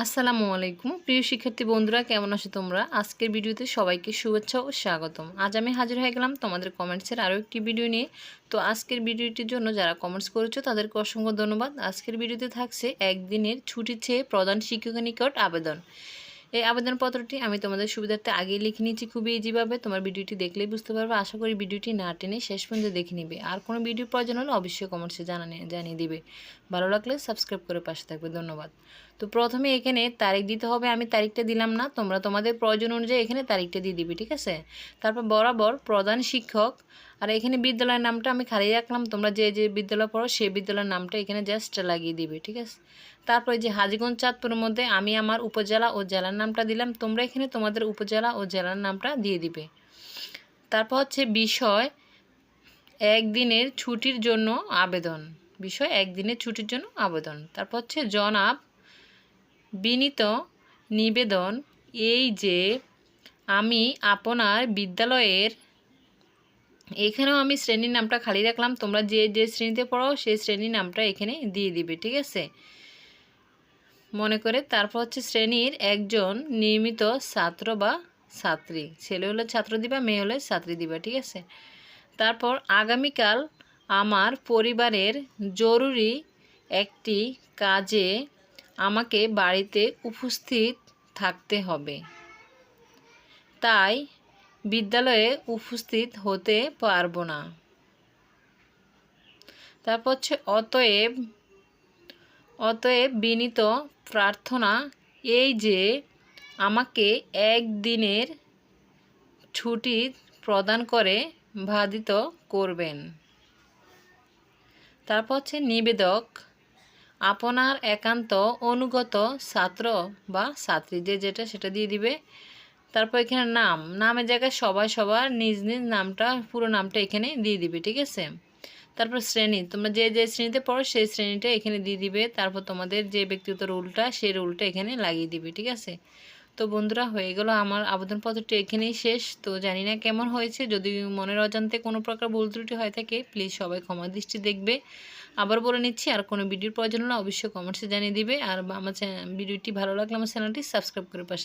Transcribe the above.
আসসালামু আলাইকুম। প্রিয় শিক্ষার্থী বন্ধুরা, কেমন আছো তোমরা? আজকের ভিডিওতে সবাইকে শুভেচ্ছা ও স্বাগতম। আজ আমি হাজির হয়ে গেলাম তোমাদের কমেন্টসের আরও একটি ভিডিও নিয়ে। তো আজকের ভিডিওটির জন্য যারা কমেন্টস করেছ, তাদেরকে অসংখ্য ধন্যবাদ। আজকের ভিডিওতে থাকছে একদিনের ছুটি চেয়ে প্রধান শিক্ষকের নিকট আবেদন। এই আবেদনপত্রটি আমি তোমাদের সুবিধার্থে আগেই লিখে নিয়েছি। খুবই ইজিভাবে তোমার ভিডিওটি দেখলেই বুঝতে পারবে। আশা করি ভিডিওটি না টেনে শেষ পর্যন্ত দেখে নিবে। আর কোনো ভিডিও প্রয়োজন হলে অবশ্যই কমেন্টসে জানিয়ে জানিয়ে দিবে। ভালো লাগলে সাবস্ক্রাইব করে পাশে থাকবে। ধন্যবাদ। তো প্রথমে এখানে তারিখ দিতে হবে। আমি তারিখটা দিলাম না। তোমরা তোমাদের প্রয়োজন অনুযায়ী এখানে তারিখটা দিয়ে দিবে, ঠিক আছে? তারপর বরাবর প্রধান শিক্ষক আর এখানে বিদ্যালয়ের নামটা আমি খালি রাখলাম। তোমরা যে যে বিদ্যালয় পড়ো, সেই বিদ্যালয়ের নামটা এখানে জাস্ট লাগিয়ে দিবে, ঠিক আছে? তারপরে যে হাজিগঞ্জ চাঁদপুরের মধ্যে আমি আমার উপজেলা ও জেলার নামটা দিলাম। তোমরা এখানে তোমাদের উপজেলা ও জেলার নামটা দিয়ে দিবে। তারপর হচ্ছে বিষয় একদিনের ছুটির জন্য আবেদন। বিষয় একদিনের ছুটির জন্য আবেদন। তারপর হচ্ছে জনাব বিনীত নিবেদন, এই যে আমি আপনার বিদ্যালয়ের এখানেও আমি শ্রেণির নামটা খালি রাখলাম। তোমরা যে যে শ্রেণীতে পড়ো, সেই শ্রেণির নামটা এখানে দিয়ে দিবে, ঠিক আছে? মনে করে তারপর হচ্ছে শ্রেণির একজন নিয়মিত ছাত্র বা ছাত্রী। ছেলে হলে ছাত্র দিবা, মেয়ে হলে ছাত্রী দিবা, ঠিক আছে? তারপর আগামীকাল আমার পরিবারের জরুরি একটি কাজে আমাকে বাড়িতে উপস্থিত থাকতে হবে। তাই বিদ্যালয়ে উপস্থিত হতে পারব না। তারপর হচ্ছে, অতএব অতএব বিনীত প্রার্থনা এই যে আমাকে একদিনের ছুটি প্রদান করে বাধিত করবেন। তারপর হচ্ছে, নিবেদক, আপনার একান্ত অনুগত ছাত্র বা ছাত্রী যে যেটা, সেটা দিয়ে দিবে। তারপর এখানে নাম। নামের জায়গায় সবাই সবার নিজ নিজ নামটা, পুরো নামটা এখানে দিয়ে দিবে, ঠিক আছে? তারপর শ্রেণি। তোমরা যে যে শ্রেণীতে পড়ো, সেই শ্রেণীটা এখানে দিয়ে দিবে। তারপর তোমাদের যে ব্যক্তিগত রুলটা, সেই রুলটা এখানে লাগিয়ে দিবে, ঠিক আছে? তো বন্ধুরা, হয়ে গেল আমার আবেদনপত্রটি এখানেই শেষ। তো জানি না কেমন হয়েছে। যদি মনের অজান্তে কোনো প্রকার ভুল ত্রুটি হয়ে থাকে প্লিজ সবাই ক্ষমা দৃষ্টি দেখবে। আবার বলে নিচ্ছি, আর কোনো ভিডিওর প্রয়োজন হলে অবশ্যই কমেন্টসে জানিয়ে দিবে। আর আমার ভিডিওটি ভালো লাগলে আমার চ্যানেলটি সাবস্ক্রাইব করে পাশে